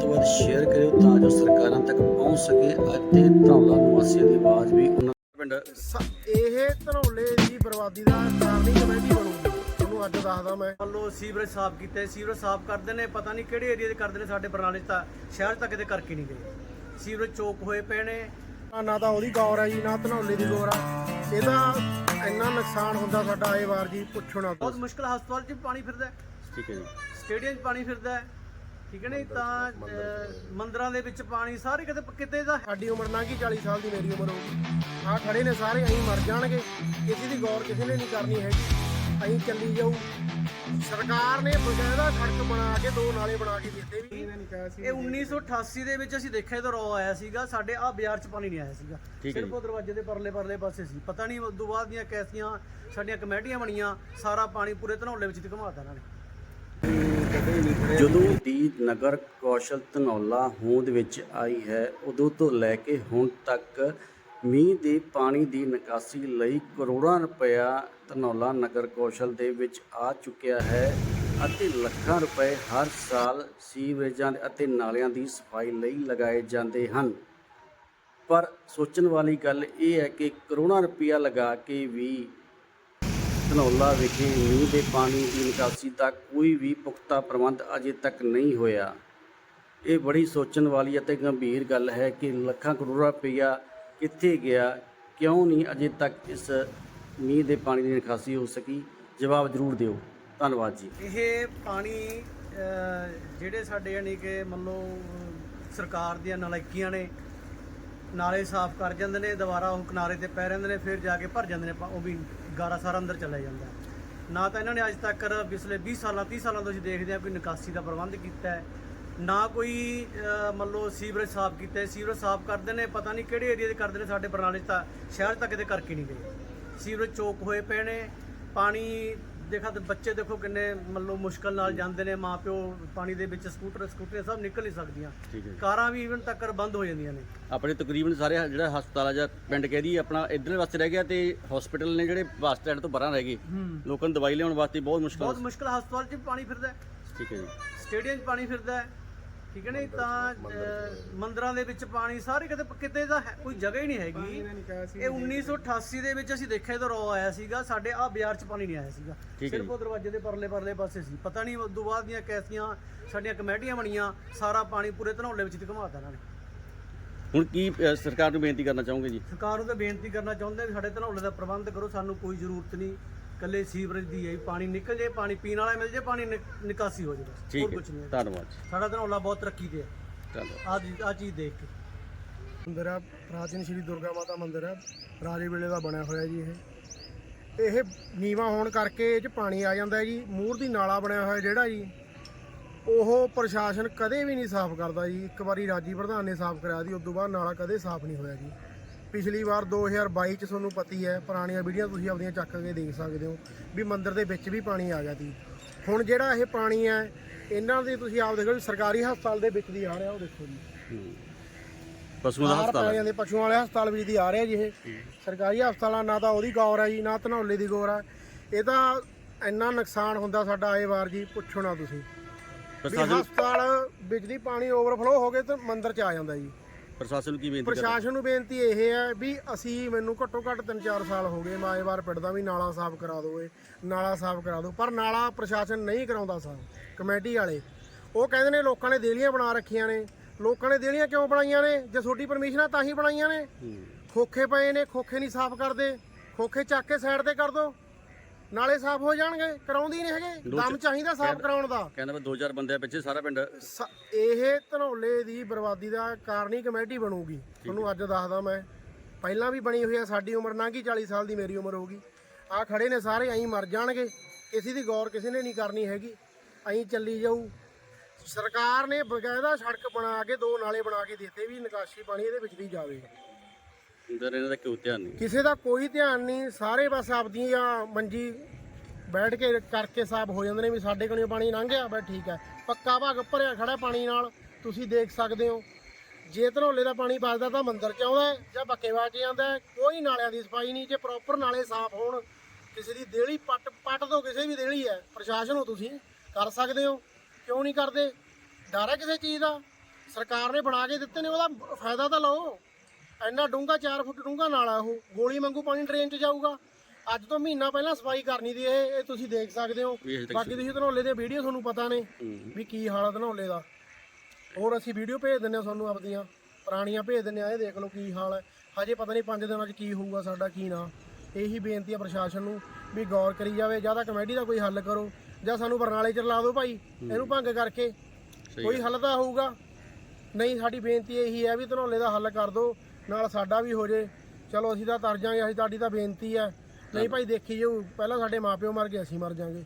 ਵੱਧ ਤੋਂ ਵੱਧ ਸ਼ੇਅਰ ਕਰਿਓ ਤਾਂ ਜੋ ਸਰਕਾਰਾਂ ਤੱਕ ਪਹੁੰਚ ਸਕੇ। ਅਤੇ ਧੌਲਾ ਨਿਵਾਸੀਆਂ ਦੀ ਆਵਾਜ਼ ਵੀ ਉਹਨਾਂ ਪਿੰਡ। ਇਹ ਧਨੌਲੇ ਦੀ ਬਰਬਾਦੀ ਦਾ ਕਾਰਨ ਹੀ ਕਮੇਟੀ ਬਣੂਗੀ। ਤੁਹਾਨੂੰ ਅੱਜ ਦੱਸਦਾ ਮੈਂ। ਮੰਨ ਸੀਵਰੇਜ ਸਾਫ਼ ਕੀਤੇ ਸੀਵਰੇਜ ਸਾਫ਼ ਕਰਦੇ ਨੇ ਪਤਾ ਨਹੀਂ ਕਿਹੜੇ ਏਰੀਆ ਦੇ ਕਰਦੇ ਨੇ ਸਾਡੇ ਬਰਨਾਲੇ 'ਚ ਤਾਂ ਸ਼ਹਿਰ 'ਚ ਤਾਂ ਕਿਤੇ ਕਰਕੇ ਨਹੀਂ ਗਏ। ਸੀਵਰੇਜ ਚੋਕ ਹੋਏ ਪਏ ਨੇ। ਨਾ ਤਾਂ ਉਹਦੀ ਗੌਰ ਹੈ ਜੀ ਨਾ ਧਨੌਲੇ ਦੀ ਗੌਰ ਆ। ਇਹਦਾ ਇੰਨਾ ਨੁਕਸਾਨ ਹੁੰਦਾ ਸਾਡਾ ਇਹ ਵਾਰ ਜੀ ਪੁੱਛੋ ਨਾ ਬਹੁਤ ਮੁਸ਼ਕਲ ਹਸਪਤਾਲ 'ਚ ਪਾਣੀ ਫਿਰਦਾ ਠੀਕ ਹੈ ਜੀ। ਸਟੇਡੀਅਮ 'ਚ ਪਾਣੀ ਫਿਰਦਾ ਹੈ। ਠੀਕ ਹੈ ਨਹੀਂ? ਤਾਂ ਅਹ, ਮੰਦਿਰਾਂ ਦੇ ਵਿੱਚ ਪਾਣੀ ਸਾਰੇ ਕਿਤੇ ਕਿਤੇ ਦਾ ਸਾਡੀ ਉਮਰ ਨਾ ਕੀ 40 ਸਾਲ ਦੀ ਮੇਰੀ ਉਮਰ ਹੋਊਗੀ। ਆਹ ਖੜੇ ਨੇ ਸਾਰੇ ਅਸੀਂ ਮਰ ਜਾਣਗੇ। ਕਿਸੇ ਦੀ ਗੌਰ ਕਿਸੇ ਨੇ ਨਹੀਂ ਕਰਨੀ ਹੈਗੀ। ਅਸੀਂ ਚੱਲੀ ਜਾਊ। ਸਰਕਾਰ ਨੇ ਬਕਾਇਦਾ ਸੜਕ ਬਣਾ ਕੇ ਦੋ ਨਾਲੇ ਬਣਾ ਕੇ ਦਿੱਤੇ ਵੀ। ਇਹ 1988 ਦੇ ਵਿੱਚ ਅਸੀਂ ਦੇਖਿਆ ਜਦੋਂ ਰੌ ਆਇਆ ਸੀਗਾ ਸਾਡੇ ਆ ਬਾਜ਼ਾਰ 'ਚ ਪਾਣੀ ਨਹੀਂ ਆਇਆ ਸੀਗਾ। ਠੀਕ ਹੈ ਸਿਰਫ ਉਹ ਦਰਵਾਜ਼ੇ ਦੇ ਪਰਲੇ ਪਰਲੇ ਪਾਸੇ ਸੀ। ਪਤਾ ਨਹੀਂ ਉਸ ਤੋਂ ਬਾਅਦ ਦੀਆਂ ਕੈਸੀਆਂ ਸਾਡੀਆਂ ਕਮੇਟੀਆਂ ਬਣੀਆਂ ਸਾਰਾ ਪਾਣੀ ਪੂਰੇ ਧਨੌਲੇ ਵਿੱਚ ਹੀ ਘੁਮਾਤਾ ਇਹਨਾਂ ਨੇ। ਜਦੋਂ ਦੀ ਨਗਰ ਕੌਸ਼ਲ ਧਨੌਲਾ ਹੋਂਦ ਵਿੱਚ ਆਈ ਹੈ, ਉਦੋਂ ਤੋਂ ਲੈ ਕੇ ਹੁਣ ਤੱਕ ਮੀਂਹ ਦੇ ਪਾਣੀ ਦੀ ਨਿਕਾਸੀ ਲਈ ਕਰੋੜਾਂ ਰੁਪਇਆ ਧਨੌਲਾ ਨਗਰ ਕੌਸ਼ਲ ਦੇ ਵਿੱਚ ਆ ਚੁੱਕਿਆ ਹੈ ਅਤੇ ਲੱਖਾਂ ਰੁਪਏ ਹਰ ਸਾਲ ਸੀਵਰੇਜਾਂ ਅਤੇ ਨਾਲਿਆਂ ਦੀ ਸਫ਼ਾਈ ਲਈ ਲਗਾਏ ਜਾਂਦੇ ਹਨ। ਪਰ ਸੋਚਣ ਵਾਲੀ ਗੱਲ ਇਹ ਹੈ ਕਿ ਕਰੋੜਾਂ ਰੁਪਇਆ ਲਗਾ ਕੇ ਵੀ ਧਨੌਲਾ ਵਿਖੇ ਮੀਂਹ ਦੇ ਪਾਣੀ ਦੀ ਨਿਕਾਸੀ ਦਾ ਕੋਈ ਵੀ ਪੁਖਤਾ ਪ੍ਰਬੰਧ ਅਜੇ ਤੱਕ ਨਹੀਂ ਹੋਇਆ। ਇਹ ਬੜੀ ਸੋਚਣ ਵਾਲੀ ਅਤੇ ਗੰਭੀਰ ਗੱਲ ਹੈ ਕਿ ਲੱਖਾਂ ਕਰੋੜਾਂ ਰੁਪਇਆ ਕਿੱਥੇ ਗਿਆ, ਕਿਉਂ ਨਹੀਂ ਅਜੇ ਤੱਕ ਇਸ ਮੀਂਹ ਦੇ ਪਾਣੀ ਦੀ ਨਿਕਾਸੀ ਹੋ ਸਕੀ? ਜਵਾਬ ਜ਼ਰੂਰ ਦਿਓ। ਧੰਨਵਾਦ ਜੀ। ਇਹ ਪਾਣੀ ਜਿਹੜੇ ਸਾਡੇ ਯਾਨੀ ਕਿ ਮੰਨ ਲਓ ਸਰਕਾਰ ਦੀਆਂ ਨਲਾਇਕੀਆਂ ਨੇ ਨਾਲੇ ਸਾਫ਼ ਕਰ ਜਾਂਦੇ ਨੇ, ਦੁਬਾਰਾ ਉਹ ਕਿਨਾਰੇ ਤੇ ਪੈ ਰਹਿੰਦੇ ਨੇ, ਫਿਰ ਜਾ ਕੇ ਭਰ ਜਾਂਦੇ ਨੇ ਉਹ ਵੀ ਗਾਰਾ ਸਾਰਾ ਅੰਦਰ ਚਲਾ ਜਾਂਦਾ ਨਾ ਤਾਂ ਇਹਨਾਂ ਨੇ ਅੱਜ ਤੱਕ ਪਿਛਲੇ 20 ਸਾਲਾਂ 30 ਸਾਲਾਂ ਤੋਂ ਅਸੀਂ ਦੇਖਦੇ ਹਾਂ ਕੋਈ ਨਿਕਾਸੀ ਦਾ ਪ੍ਰਬੰਧ ਕੀਤਾ ਹੈ। ਨਾ ਕੋਈ ਮੰਨ ਲਓ ਸੀਵਰੇਜ ਸਾਫ਼ ਕੀਤਾ ਸੀਵਰੇਜ ਸਾਫ਼ ਕਰਦੇ ਨੇ, ਪਤਾ ਨਹੀਂ ਕਿਹੜੇ ਏਰੀਆ ਦੇ ਕਰਦੇ ਨੇ, ਸਾਡੇ ਬਰਨਾਲੇ ਤਾਂ ਸ਼ਹਿਰ ਤੱਕ ਤਾਂ ਕਿਤੇ ਕਰਕੇ ਨਹੀਂ ਗਏ। ਸੀਵਰੇਜ ਚੋਕ ਹੋਏ ਪਏ ਨੇ, ਪਾਣੀ ਦੇਖਾ ਤੇ ਬੱਚੇ ਦੇਖੋ ਕਿੰਨੇ ਮੰਨ ਲਓ ਮੁਸ਼ਕਲ ਨਾਲ ਜਾਂਦੇ ਨੇ ਮਾਪਿਓ ਪਾਣੀ ਦੇ ਵਿੱਚ ਸਕੂਟਰ ਸਕੂਟਰੀਆਂ ਸਭ ਨਿਕਲ ਨਹੀਂ ਸਕਦੀਆਂ। ਠੀਕ ਹੈ ਕਾਰਾਂ ਵੀ ਇਵਨ ਤੱਕ ਬੰਦ ਹੋ ਜਾਂਦੀਆਂ ਨੇ। ਆਪਣੇ ਤਕਰੀਬਨ ਸਾਰੇ ਜਿਹੜਾ ਹਸਪਤਾਲ ਆ ਜਾਂ ਪਿੰਡ ਕਹਿ ਦੀ ਆਪਣਾ ਇਧਰਲੇ ਪਾਸੇ ਰਹਿ ਗਿਆ ਤੇ ਹਸਪੀਟਲ ਨੇ ਜਿਹੜੇ ਬੱਸ ਸਟੈਂਡ ਤੋਂ ਬਾਹਰ ਰਹਿ ਗਏ। ਲੋਕਾਂ ਨੂੰ ਦਵਾਈ ਲਿਆਉਣ ਵਾਸਤੇ ਬਹੁਤ ਮੁਸ਼ਕਲ ਬਹੁਤ ਮੁਸ਼ਕਲ ਹਸਪਤਾਲ 'ਚ ਵੀ ਪਾਣੀ ਫਿਰਦਾ ਹੈ, ਠੀਕ ਹੈ ਜੀ। ਸਟੇਡੀਅਮ 'ਚ ਪਾਣੀ ਫਿਰਦਾ ਹੈ। ਠੀਕ ਹੈ ਨਹੀਂ? ਤਾਂ ਅਹ, ਮੰਦਿਰਾਂ ਦੇ ਵਿੱਚ ਪਾਣੀ ਸਾਰੇ ਕਿਤੇ ਕਿਤੇ ਦਾ ਹੈ- ਕੋਈ ਜਗ੍ਹਾ ਹੀ ਨਹੀਂ ਹੈਗੀ। ਇਹ 1988 ਦੇ ਵਿੱਚ ਅਸੀਂ ਦੇਖਿਆ ਜਦੋਂ ਰੌ ਆਇਆ ਸੀਗਾ ਸਾਡੇ ਆ ਬਾਜ਼ਾਰ 'ਚ ਪਾਣੀ ਨਹੀਂ ਆਇਆ ਸੀਗਾ। ਠੀਕ ਹੈ ਸਿਰਫ ਉਹ ਦਰਵਾਜ਼ੇ ਦੇ ਪਰਲੇ ਪਰਲੇ ਪਾਸੇ ਸੀ। ਪਤਾ ਨਹੀਂ ਉਸ ਤੋਂ ਬਾਅਦ ਦੀਆਂ ਕੈਸੀਆਂ ਸਾਡੀਆਂ ਕਮੇਟੀਆਂ ਬਣੀਆਂ ਸਾਰਾ ਪਾਣੀ ਪੂਰੇ ਧਨੌਲੇ ਵਿੱਚ ਘੁਮਾਤਾ ਇਹਨਾਂ ਨੇ। ਹੁਣ ਕੀ ਅ, ਸਰਕਾਰ ਨੂੰ ਬੇਨਤੀ ਕਰਨਾ ਚਾਹੋਗੇ ਜੀ? ਸਰਕਾਰ ਨੂੰ ਤਾਂ ਬੇਨਤੀ ਕਰਨਾ ਚਾਹੁੰਦੇ ਵੀ ਸਾਡੇ ਧਨੌਲੇ ਦਾ ਪ੍ਰਬੰਧ ਕਰੋ ਸਾਨੂੰ ਕੋਈ ਜ਼ਰੂਰਤ ਨਹੀਂ। ਕੱਲੇ ਸੀਵਰੇਜ ਦੀ ਹੈ ਵੀ ਪਾਣੀ ਨਿਕਲ ਜੇ ਪਾਣੀ ਪੀਣ ਵਾਲਾ ਮਿਲ ਜੇ ਪਾਣੀ ਨਿਕ- ਨਿਕਾਸੀ ਹੋ ਜੇ ਬਸ ਹੋਰ ਠੀਕ ਕੁਝ ਨਹੀਂ ਹੈ। ਹੈ। ਧੰਨਵਾਦ ਜੀ। ਸਾਡਾ ਧਨੌਲਾ ਬਹੁਤ ਤਰੱਕੀ ਤੇ ਹੈ ਧੰਨਵਾਦ ਆ ਆ ਚੀਜ਼ ਦੇਖ ਕੇ। ਮੰਦਿਰ ਆ ਪ੍ਰਾਚੀਨ ਸ਼੍ਰੀ ਦੁਰਗਾ ਮਾਤਾ ਮੰਦਿਰ ਆ। ਰਾਜੇ ਵੇਲੇ ਦਾ ਬਣਿਆ ਹੋਇਆ ਜੀ ਇਹ। ਇਹ ਨੀਵਾ ਹੋਣ ਕਰਕੇ ਇਹ ਚ ਪਾਣੀ ਆ ਜਾਂਦਾ ਹੈ ਜੀ। ਮੂਰ ਦੀ ਨਾਲਾ ਬਣਿਆ ਹੋਇਆ ਜਿਹੜਾ ਜੀ ਉਹ ਪ੍ਰਸ਼ਾਸਨ ਕਦੇ ਵੀ ਨਹੀਂ ਸਾਫ਼ ਕਰਦਾ ਜੀ। ਇੱਕ ਵਾਰੀ ਰਾਜੀ ਪ੍ਰਧਾਨ ਨੇ ਸਾਫ਼ ਕਰਾਇਆ ਸੀ ਉਸ ਤੋਂ ਬਾਅਦ ਨਾਲਾ ਕਦੇ ਸਾਫ਼ ਨਹੀਂ ਹੋਇਆ ਜੀ। ਪਿਛਲੀ ਵਾਰ 2022 ਚ ਤੁਹਾਨੂੰ ਪਤੀ ਹੈ ਪੁਰਾਣੀਆਂ ਵੀਡੀਓ ਤੁਸੀਂ ਆਪਣੀਆਂ ਚੱਕ ਕੇ ਦੇਖ ਸਕਦੇ ਹੋ ਵੀ ਮੰਦਿਰ ਦੇ ਵਿੱਚ ਵੀ ਪਾਣੀ ਆ ਗਿਆ ਸੀ। ਹੁਣ ਜਿਹੜਾ ਇਹ ਪਾਣੀ ਹੈ ਇਹਨਾਂ ਦੀ ਤੁਸੀਂ ਆਪ ਦੇਖੋ ਸਰਕਾਰੀ ਹਸਪਤਾਲ ਦੇ ਵਿੱਚ ਦੀ ਆ ਰਿਹਾ ਉਹ ਦੇਖੋ ਜੀ। ਪਸ਼ੂਆਂ ਦਾ ਹਸਪਤਾਲ ਹੈ। ਜਾਂਦੇ ਪਸ਼ੂਆਂ ਵਾਲੇ ਹਸਪਤਾਲ ਵਿੱਚ ਦੀ ਆ ਰਿਹਾ ਜੀ ਇਹ। ਸਰਕਾਰੀ ਹਸਪਤਾਲਾਂ ਨਾ ਤਾਂ ਉਹਦੀ ਗੌਰ ਹੈ ਜੀ ਨਾ ਧਨੌਲੇ ਦੀ ਗੌਰ ਹੈ। ਇਹ ਤਾਂ ਇੰਨਾ ਨੁਕਸਾਨ ਹੁੰਦਾ ਸਾਡਾ ਇਹ ਵਾਰ ਜੀ ਪੁੱਛੋ ਨਾ ਤੁਸੀਂ। ਹਸਪਤਾਲ ਬਿਜਲੀ ਪਾਣੀ ਓਵਰਫਲੋ ਹੋ ਗਏ ਤਾਂ ਮੰਦਿਰ ਚ ਆ ਜਾਂਦਾ ਜੀ। ਪ੍ਰਸ਼ਾਸਨ ਨੂੰ ਕੀ ਬੇਨਤੀ ਕਰਨਾ? ਪ੍ਰਸ਼ਾਸਨ ਨੂੰ ਬੇਨਤੀ ਇਹ ਹੈ ਵੀ ਅਸੀਂ ਮੈਨੂੰ ਘੱਟੋ ਘੱਟ 3-4 ਸਾਲ ਹੋ ਗਏ ਮੈਂ ਇਹ ਵਾਰ ਪਿੰਡਦਾ ਵੀ ਨਾਲਾ ਸਾਫ਼ ਕਰਾ ਦਿਓ ਨਾਲਾ ਸਾਫ਼ ਕਰਾ ਦਿਓ ਪਰ ਨਾਲਾ ਪ੍ਰਸ਼ਾਸਨ ਨਹੀਂ ਕਰਾਉਂਦਾ ਸਾਫ਼ ਕਮੇਟੀ ਵਾਲੇ। ਉਹ ਕਹਿੰਦੇ ਨੇ ਲੋਕਾਂ ਨੇ ਦੇਲੀਆਂ ਬਣਾ ਰੱਖੀਆਂ ਨੇ ਲੋਕਾਂ ਨੇ ਦੇਲੀਆਂ ਕਿਉਂ ਬਣਾਈਆਂ ਨੇ? ਜੇ ਤੁਹਾਡੀ ਪਰਮਿਸ਼ਨ ਆ ਤਾਂ ਹੀ ਬਣਾਈਆਂ ਨੇ। ਖੋਖੇ ਪਏ ਨੇ ਖੋਖੇ ਨਹੀਂ ਸਾਫ਼ ਕਰਦੇ ਖੋਖੇ ਚੱਕ ਕੇ ਸਾਈਡ ਤੇ ਕਰ ਦਿਓ। ਨਾਲੇ ਸਾਫ਼ ਹੋ ਜਾਣਗੇ ਕਰਾਉਂਦੀ ਨਹੀਂ ਹੈਗੇ। ਦਮ ਚਾਹੀਦਾ ਸਾਫ਼ ਕਰਾਉਣ ਦਾ। ਕਹਿੰਦਾ ਵੀ 2000 ਬੰਦੇ ਪਿੱਛੇ ਸਾਰਾ ਪਿੰਡ। ਸ- ਇਹ ਧਨੌਲੇ ਦੀ ਬਰਬਾਦੀ ਦਾ ਕਾਰਨ ਹੀ ਕਮੇਟੀ ਬਣੂਗੀ। ਤੁਹਾਨੂੰ ਅੱਜ ਦੱਸਦਾ ਮੈਂ। ਪਹਿਲਾਂ ਵੀ ਬਣੀ ਹੋਈ ਆ ਸਾਡੀ ਉਮਰ ਨਾ ਕੀ 40 ਸਾਲ ਦੀ ਮੇਰੀ ਉਮਰ ਹੋਊਗੀ ਆ ਖੜੇ ਨੇ ਸਾਰੇ ਐਂ ਮਰ ਜਾਣਗੇ। ਕਿਸੇ ਦੀ ਗੌਰ ਕਿਸੇ ਨੇ ਨਹੀਂ ਕਰਨੀ ਹੈਗੀ। ਐਂ ਚੱਲੀ ਜਾਊ। ਸਰਕਾਰ ਨੇ ਬਕਾਇਦਾ ਸੜਕ ਬਣਾ ਕੇ ਦੋ ਨਾਲੇ ਬਣਾ ਕੇ ਦਿੱਤੇ ਵੀ ਨਿਕਾਸੀ ਪਾਣੀ ਇਹਦੇ ਵਿੱਚ ਦੀ ਜਾਵੇ। ਅੰਦਰ ਇਹਨਾਂ ਦਾ ਕਿਉਂ ਧਿਆਨ ਨਹੀਂ ਕਿਸੇ ਦਾ ਕੋਈ ਧਿਆਨ ਨਹੀਂ, ਸਾਰੇ ਬਸ ਆਪਦੀ ਜਾਂ ਮੰਜੀ ਬੈਠ ਕੇ ਕਰਕੇ ਸਾਫ਼ ਹੋ ਜਾਂਦੇ ਨੇ ਵੀ ਸਾਡੇ ਕੋਲੋਂ ਪਾਣੀ ਲੰਘ ਗਿਆ ਬਸ ਠੀਕ ਹੈ। ਪੱਕਾ ਭਾਗ ਭਰਿਆ ਖੜਾ ਪਾਣੀ ਨਾਲ, ਤੁਸੀਂ ਦੇਖ ਸਕਦੇ ਹੋ। ਜੇ ਧਨੌਲੇ ਦਾ ਪਾਣੀ ਵੱਜਦਾ ਤਾਂ ਮੰਦਰ ਚ ਆਉਂਦਾ ਜਾਂ ਬੱਕੇਵਾਲ ਚ ਜਾਂਦਾ ਹੈ। ਕੋਈ ਨਾਲਿਆਂ ਦੀ ਸਫ਼ਾਈ ਨਹੀਂ, ਜੇ ਪ੍ਰੋਪਰ ਨਾਲੇ ਸਾਫ਼ ਹੋਣ, ਕਿਸੇ ਦੀ ਦੇਹਲੀ ਪੱਟ ਪੱਟ ਤੋਂ ਕਿਸੇ ਵੀ ਦੇਲੀ ਹੈ, ਪ੍ਰਸ਼ਾਸਨ ਹੋ ਤੁਸੀਂ, ਕਰ ਸਕਦੇ ਹੋ। ਕਿਉਂ ਨਹੀਂ ਕਰਦੇ? ਡਰ ਹੈ ਕਿਸੇ ਚੀਜ਼ ਦਾ? ਸਰਕਾਰ ਨੇ ਬਣਾ ਕੇ ਦਿੱਤੇ ਨੇ, ਉਹਦਾ ਫਾਇਦਾ ਤਾਂ ਲਓ। ਇੰਨਾ ਡੂੰਘਾ 4 ਫੁੱਟ ਡੂੰਘਾ ਨਾਲਾ ਉਹ ਗੋਲੀ ਵਾਂਗੂ ਪਾਣੀ ਡਰੇਨ 'ਚ ਜਾਊਗਾ। ਅੱਜ ਤੋਂ ਮਹੀਨਾ ਪਹਿਲਾਂ ਸਫ਼ਾਈ ਕਰਨੀ ਦੀ ਇਹ ਇਹ ਤੁਸੀਂ ਦੇਖ ਸਕਦੇ ਹੋ। ਵੀ ਹਜੇ ਤੱਕ ਬਾਕੀ ਤੁਸੀਂ ਧਨੌਲੇ ਦੇ ਵੀਡੀਓ ਤੁਹਾਨੂੰ ਪਤਾ ਨੇ। ਵੀ ਕੀ ਹਾਲਤ ਧਨੌਲੇ ਦਾ। ਹੋਰ ਅਸੀਂ ਵੀਡੀਓ ਭੇਜ ਦਿੰਨੇ ਆ ਤੁਹਾਨੂੰ ਆਪਦੀਆਂ। ਪੁਰਾਣੀਆਂ ਭੇਜ ਦਿੰਨੇ ਆ ਇਹ ਦੇਖ ਲਓ ਕੀ ਹਾਲ ਹੈ ਹਜੇ ਪਤਾ ਨਹੀਂ 5 ਦਿਨਾਂ 'ਚ ਕੀ ਹੋਊਗਾ ਸਾਡਾ ਕੀ ਨਾ। ਇਹੀ ਬੇਨਤੀ ਆ ਪ੍ਰਸ਼ਾਸਨ ਨੂੰ ਵੀ ਗੌਰ ਕਰੀ ਜਾਵੇ ਜਾਂ ਤਾਂ ਕਮੇਟੀ ਦਾ ਕੋਈ ਹੱਲ ਕਰੋ ਜਾਂ ਸਾਨੂੰ ਬਰਨਾਲੇ 'ਚ ਲਾ ਦਿਓ ਭਾਈ ਇਹਨੂੰ ਭੰਗ ਕਰਕੇ। ਸਹੀ ਕੋਈ ਹੱਲ ਤਾਂ ਹੋਊਗਾ। ਨਹੀਂ ਸਾਡੀ ਬੇਨਤੀ ਇਹੀ ਹੈ ਵੀ ਧਨੌਲੇ ਦਾ ਹੱਲ ਕਰ ਦਿਓ। ਨਾਲ ਸਾਡਾ ਵੀ ਹੋ ਜੇ। ਚਲੋ ਅਸੀਂ ਤਾਂ ਤਰ ਜਾਾਂਗੇ ਅਸੀਂ ਤੁਹਾਡੀ ਤਾਂ ਬੇਨਤੀ ਹੈ। ਨਹੀਂ ਭਾਈ ਦੇਖੀ ਜਾਊ ਪਹਿਲਾਂ ਸਾਡੇ ਮਾਪਿਓ ਮਰ ਗਏ ਅਸੀਂ ਮਰ ਜਾਾਂਗੇ।